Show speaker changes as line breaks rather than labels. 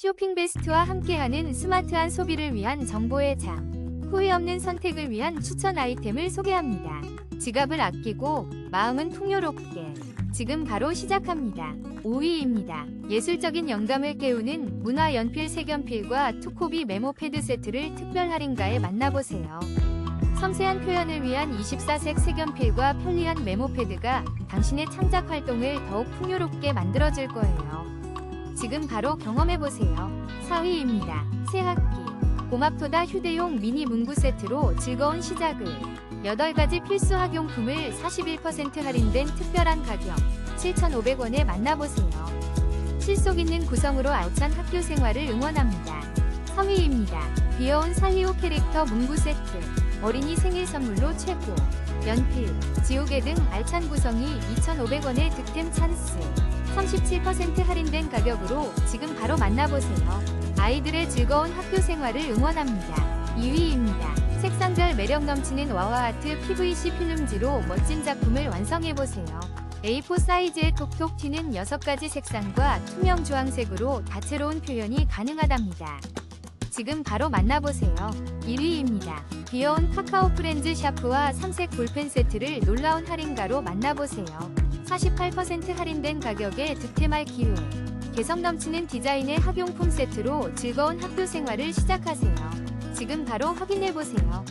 쇼핑 베스트와 함께하는 스마트한 소비를 위한 정보의 장. 후회 없는 선택을 위한 추천 아이템을 소개합니다. 지갑을 아끼고 마음은 풍요롭게. 지금 바로 시작합니다. 5위입니다. 예술적인 영감을 깨우는 문화 연필 색연필과 투코비 메모 패드 세트를 특별 할인가에 만나보세요. 섬세한 표현을 위한 24색 색연필과 편리한 메모 패드가 당신의 창작 활동을 더욱 풍요롭게 만들어줄 거예요. 지금 바로 경험해보세요. 4위입니다. 새 학기. 고맙도다 휴대용 미니 문구 세트로 즐거운 시작을. 8가지 필수 학용품을 41% 할인된 특별한 가격 7,500원에 만나보세요. 실속 있는 구성으로 알찬 학교 생활을 응원합니다. 3위입니다. 귀여운 살리오 캐릭터 문구 세트. 어린이 생일 선물로 최고. 연필, 지우개 등 알찬 구성이 2,500원의 득템 찬스. 37% 할인된 가격으로 지금 바로 만나보세요. 아이들의 즐거운 학교 생활을 응원합니다. 2위입니다. 색상별 매력 넘치는 와와아트 PVC 필름지로 멋진 작품을 완성해보세요. A4 사이즈의 톡톡 튀는 6가지 색상과 투명 주황색으로 다채로운 표현이 가능하답니다. 지금 바로 만나보세요. 1위입니다. 귀여운 카카오 프렌즈 샤프와 삼색 볼펜 세트를 놀라운 할인가로 만나보세요. 48% 할인된 가격에 득템할 기회. 개성 넘치는 디자인의 학용품 세트로 즐거운 학교 생활을 시작하세요. 지금 바로 확인해보세요.